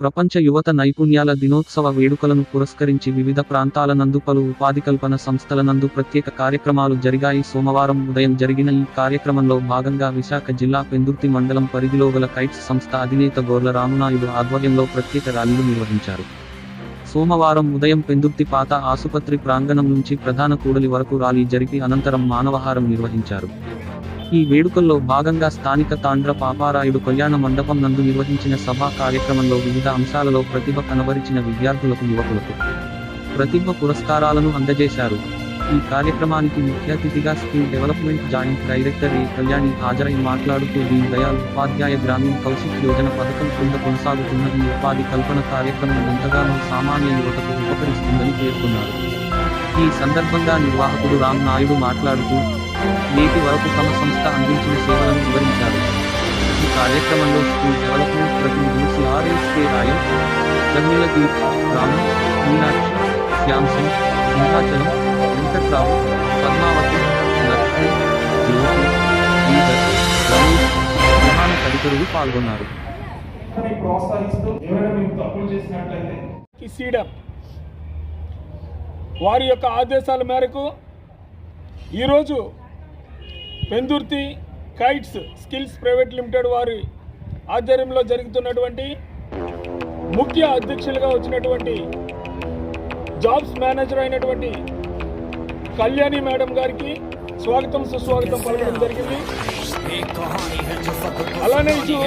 ప్రపంచ యువత నైపుణ్యాల దినోత్సవ వేడుకలను పురస్కరించి వివిధ ప్రాంతాల నందు పలు ఉపాధి కల్పన సంస్థల నందు ప్రత్యేక కార్యక్రమాలు జరిగాయి. సోమవారం ఉదయం జరిగిన ఈ కార్యక్రమంలో భాగంగా విశాఖ జిల్లా పెందుర్తి మండలం పరిధిలో గల కైట్స్ సంస్థ అధినేత గోర్ల రామునాయుడు ఆధ్వర్యంలో ప్రత్యేక ర్యాలీలు నిర్వహించారు. సోమవారం ఉదయం పెందుర్తి పాత ఆసుపత్రి ప్రాంగణం నుంచి ప్రధాన కూడలి వరకు ర్యాలీ జరిపి అనంతరం మానవహారం నిర్వహించారు. ఈ వేడుకల్లో భాగంగా స్థానిక తాండ్ర పాపారాయుడు కళ్యాణ మండపం నందు నిర్వహించిన సభా కార్యక్రమంలో వివిధ అంశాలలో ప్రతిభ కనబరిచిన విద్యార్థులకు యువకులకు ప్రతిభ పురస్కారాలను అందజేశారు. ఈ కార్యక్రమానికి ముఖ్య అతిథిగా skill development joint director A Kalyani హాజరై మాట్లాడుతూ దీన్ దయాల్ ఉపాధ్యాయ గ్రామీణ కౌశిక్ యోజన పథకం కింద కొనసాగుతున్న ఈ ఉపాధి కల్పన కార్యక్రమం ఎంతగానో సామాన్య యువతకు ఉపకరిస్తుందని పేర్కొన్నారు. ఈ సందర్భంగా నిర్వాహకుడు రామ్ నాయుడు మాట్లాడుతూ నేటి వరకు తమ సంస్థ అందించిన సేవలను వివరించారు. ఈ కార్యక్రమంలో స్కూల్ డెవలప్మెంట్ ప్రతినిధులు సిఆర్ఎస్కే రాయల్ జర్మిల దీప్ రాము మీనాక్షి శ్యామ్ సింగ్ సింహాచలం వెంకట్రావు పద్మావతి లక్ష్మి జ్యోతి శ్రీధర్ రమేష్ మహాన తదితరులు పాల్గొన్నారు. ప్రోత్సహిస్తూ తప్పులు చేసినట్లయితే? సీడమ్ వారి యొక్క ఆదేశాల మేరకు ఈరోజు Pendurthi Kites skills private limited వారి ఆధ్వర్యంలో జరుగుతున్నటువంటి ముఖ్య అధ్యక్షులుగా వచ్చినటువంటి జాబ్స్ మేనేజర్ అయినటువంటి కళ్యాణి మేడం గారికి స్వాగతం సుస్వాగతం పలకడం జరిగింది. అలానే దీన్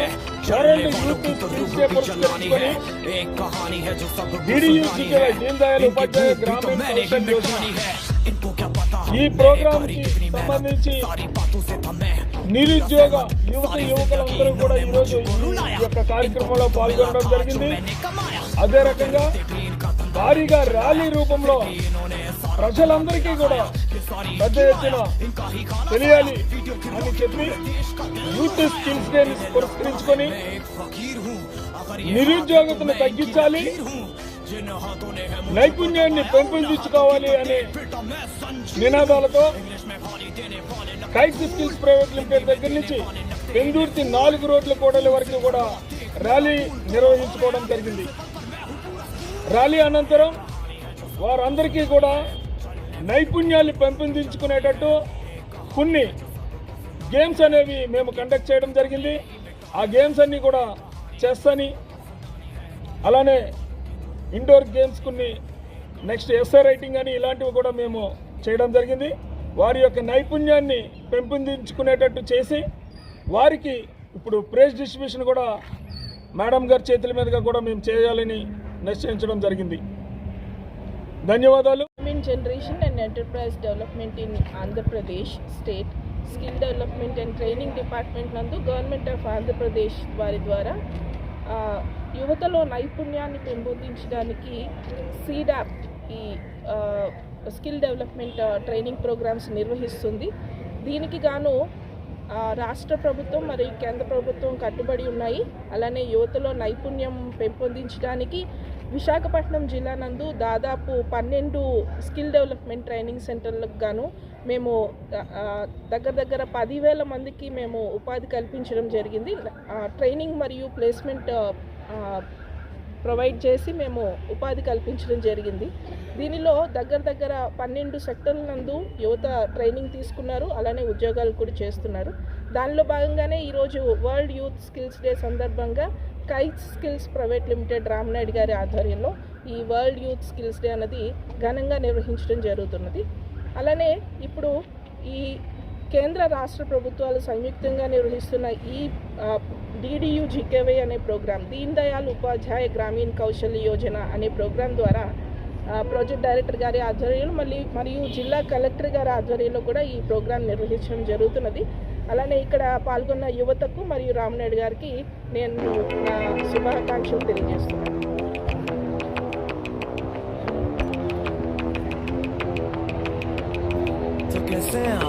ఉపాధ్యాయ గ్రామీణ ఈ ప్రోగ్రామ్కి సంబంధించి నిరుద్యోగ యువత యువకులందరూ కూడా ఈరోజు ఈ యొక్క కార్యక్రమంలో పాల్గొనడం జరిగింది. అదే రకంగా భారీగా ర్యాలీ రూపంలో ప్రజలందరికీ కూడా పెద్ద ఎత్తున తెలియాలి అని చెప్పి యూత్ స్కిల్స్ డే పురస్కరించుకొని నిరుద్యోగతను తగ్గించాలి. నైపుణ్యాన్ని పెంపొందించుకోవాలి అనే నినాదాలతో కైట్స్ స్కిల్స్ ప్రైవేట్ లిమిటెడ్ దగ్గర నుంచి పెందుర్తి నాలుగు రోడ్ల కూడలి వరకు కూడా ర్యాలీ నిర్వహించుకోవడం జరిగింది. ర్యాలీ అనంతరం వారందరికీ కూడా నైపుణ్యాన్ని పెంపొందించుకునేటట్టు కొన్ని గేమ్స్ అనేవి మేము కండక్ట్ చేయడం జరిగింది. ఆ గేమ్స్ అన్నీ కూడా చెస్ అని అలానే ఇండోర్ గేమ్స్ కొన్ని నెక్స్ట్ ఎస్ఐ రైటింగ్ అని ఇలాంటివి కూడా మేము చేయడం జరిగింది. వారి యొక్క నైపుణ్యాన్ని పెంపొందించుకునేటట్టు చేసి వారికి ఇప్పుడు ప్రైజ్ డిస్ట్రిబ్యూషన్ కూడా మేడం గారి చేతుల మీదుగా కూడా మేము చేయాలని నిశ్చయించడం జరిగింది. ధన్యవాదాలు. Generation and enterprise development in Andhra Pradesh state skill development and training department నందు గవర్నమెంట్ ఆఫ్ ఆంధ్రప్రదేశ్ వారి ద్వారా యువతలో నైపుణ్యాన్ని పెంపొందించడానికి సీడాప్ ఈ స్కిల్ డెవలప్మెంట్ ట్రైనింగ్ ప్రోగ్రామ్స్ నిర్వహిస్తుంది. దీనికి గాను రాష్ట్ర ప్రభుత్వం మరియు కేంద్ర ప్రభుత్వం కట్టుబడి ఉన్నాయి. అలానే యువతలో నైపుణ్యం పెంపొందించడానికి విశాఖపట్నం జిల్లా నందు దాదాపు పన్నెండు స్కిల్ డెవలప్మెంట్ ట్రైనింగ్ సెంటర్లకు గాను మేము దగ్గర దగ్గర పదివేల మందికి మేము ఉపాధి కల్పించడం జరిగింది. ట్రైనింగ్ మరియు ప్లేస్మెంట్ ప్రొవైడ్ చేసి మేము ఉపాధి కల్పించడం జరిగింది. దీనిలో దగ్గర దగ్గర పన్నెండు సెక్టర్ల నందు యువత ట్రైనింగ్ తీసుకున్నారు. అలానే ఉద్యోగాలు కూడా చేస్తున్నారు. దానిలో భాగంగానే ఈరోజు వరల్డ్ యూత్ స్కిల్స్ డే సందర్భంగా kite skills private limited Ramnaidu గారి ఆధ్వర్యంలో ఈ వరల్డ్ యూత్ స్కిల్స్ డే అనేది ఘనంగా నిర్వహించడం జరుగుతున్నది. అలానే ఇప్పుడు ఈ కేంద్ర రాష్ట్ర ప్రభుత్వాలు సంయుక్తంగా నిర్వహిస్తున్న ఈ డిడియు జికేవై అనే ప్రోగ్రాం దీన్ దయాల్ ఉపాధ్యాయ గ్రామీణ కౌశల్య యోజన అనే ప్రోగ్రాం ద్వారా ప్రాజెక్ట్ డైరెక్టర్ గారి ఆధ్వర్యంలో మళ్ళీ మరియు జిల్లా కలెక్టర్ గారి ఆధ్వర్యంలో కూడా ఈ ప్రోగ్రాం నిర్వహించడం జరుగుతున్నది. అలానే ఇక్కడ పాల్గొన్న యువతకు మరియు రామనాయుడు గారికి నేను నా శుభాకాంక్షలు తెలియజేస్తున్నాను. film.